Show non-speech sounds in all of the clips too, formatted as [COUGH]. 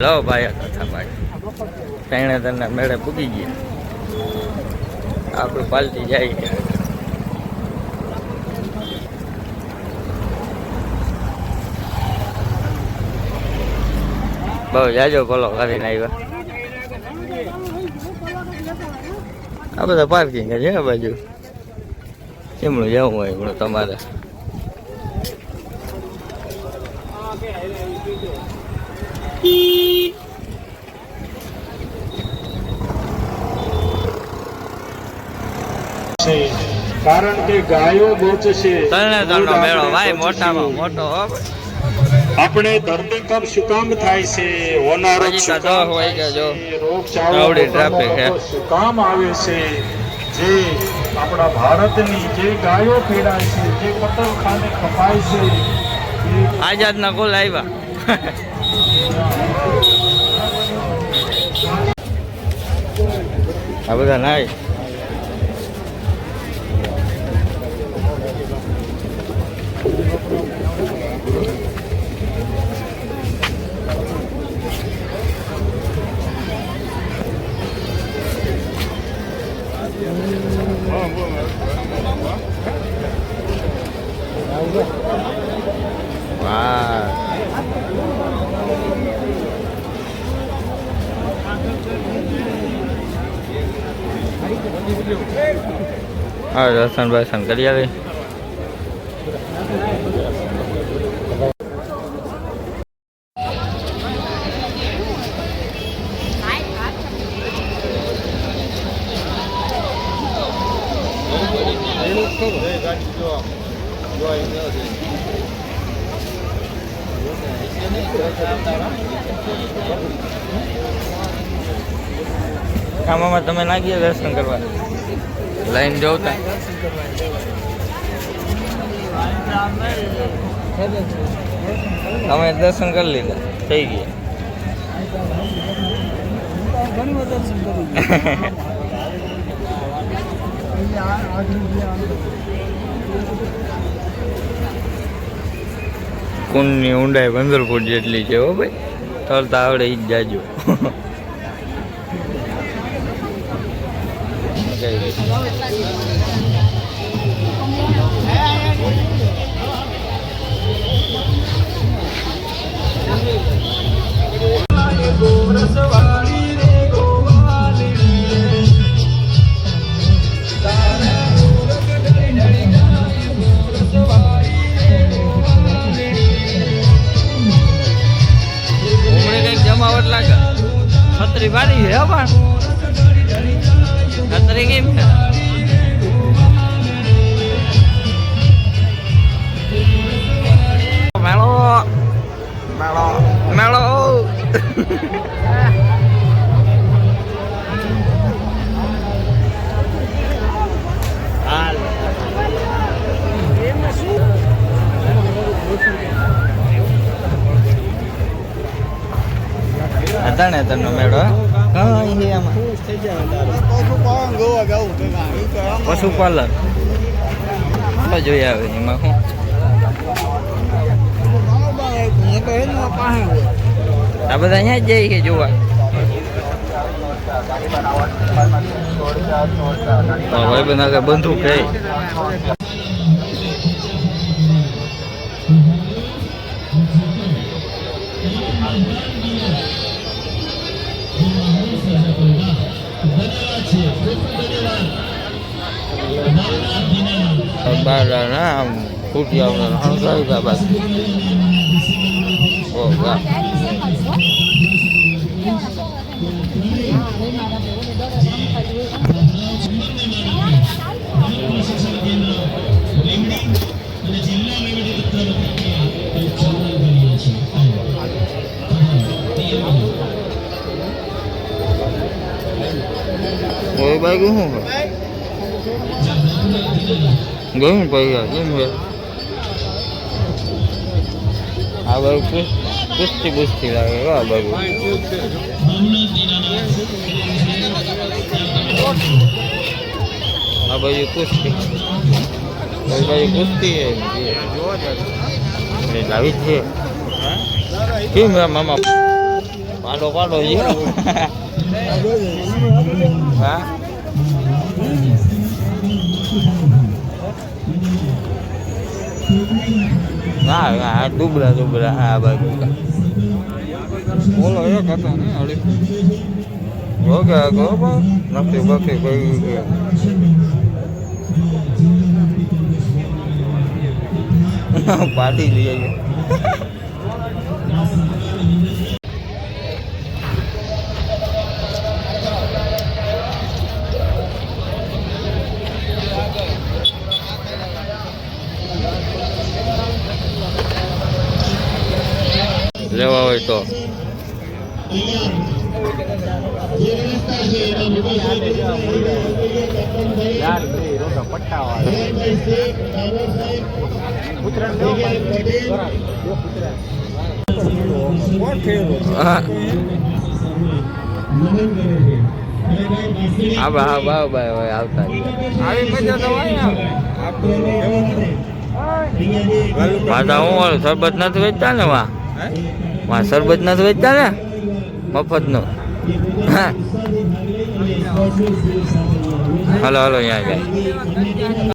લો ભાઈ કથા ભાઈ ત્રણે તરના મેળે પૂગી ગયા આપણે પાલટી જાય છે બહુ જાજો કોલો કરીને આવ્યા આ બધા પાર્કિંગ છે આ બાજુ એમનું જવું હોય એમનું તમારે છે કારણ કે ગાયો બોચશે મેળો. ભાઈ મોટામાં મોટો હો. આપણે ધરતીકંપ શું કામ થાય છે. હોનારો શું કામ હોય કે જો. રોગચાળો traffic હે. શું કામ આવે છે. જે આપણા ભારતની જે ગાયો પીડાય છે જે કતલખાને ખપાય છે આઝાદના કોલ આવ્યા. આ બધા નાય વાહ હા દર્શન બર્શન કરી આવી આમાં તમે ગયા દર્શન કરવા? લાઈન જોતા અમે દર્શન કરી લીધા, થઈ ગયા. કુંડની ઊંડાઈ પંદર ફૂટ જેટલી છે હો ભાઈ. તરતા આવડે ઈ જ જાજો. ઉમરે કંઈક જમાવટ લાગે? છત્રી ભારી છે Kateringin. Melo. Melo. Melo. ఎత్తండి dua. પણ છત્રી કેમ છે મેળો મેળો મેળો હાલ હતા ને તનો મેળો હા એ આમાં પશુપાલન તો જોઈ આવે એમાં શું આ બધા અહીંયા જ જાય છે ba là nó không phút vô là nó không rơi vào bệnh ồ gặp Ôi bay cũng không phải. ગયું ભાઈ કેમ છે? આ બાજુ કુસ્તી કુસ્તી લાગે આ બાજુ. આ બાજુ કુસ્તી. આ બાજુ એ લાવી છે. કેમ મામા? પાડો પાડો હા? હા હા દુબળા દુબળા હા બાજુ. બોલો એક હતો ને અડી ઓકે ગો નથી બાકી કોઈ [LAUGHS] પાર્ટી લઈ આવીએ. લેવા હોય તો. હા. હા બા બા આવતા. આવી મજા તો હોય ને. પાછા હું શરબત નથી વેચતા ને વા વા શરબત નથી વેચતા ને મફતનું હા હલો હલો અહીંયા જાય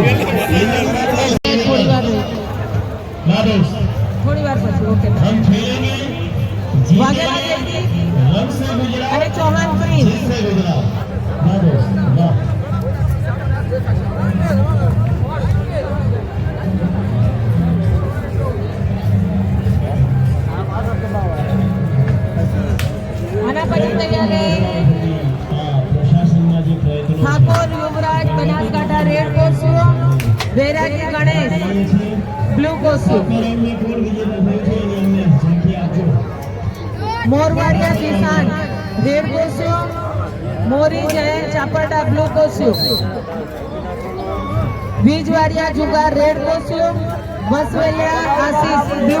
みんな વૈરાગી ગણેશ બ્લુ મોરવાડિયા કિસાન રેડ કોસ્યુ મોરી જય ચાપરડા બ્લુ બીજવાડિયા જુગાર રેડ કોસ્યુમ વસવેલિયા આશીષ બ્લુ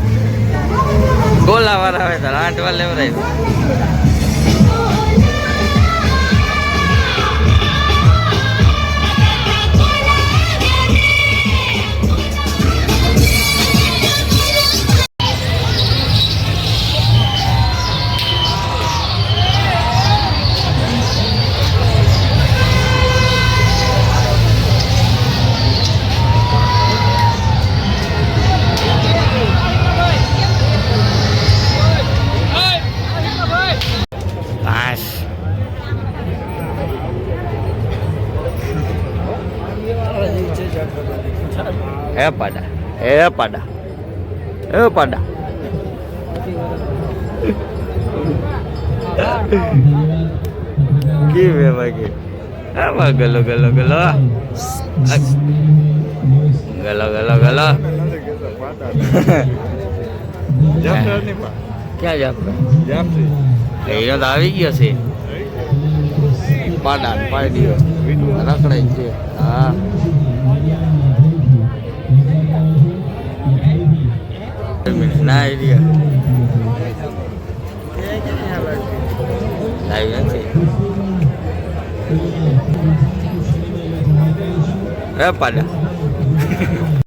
ગોલા વાળા હોય તો આઠ વાર લેવરાય. હે પાડા હે પાડા હે પાડા કી વે ભાઈ આમાં ગલો ગલો ગલો ગલો ગલો ગલો જાફરની પા ક્યાં જાપડો જાફરી એનો તો આવી ગયો છે પાડા પાડી દીધો રખડાઈ છે હા ના આઈડિયા લાવી નથી. પાડા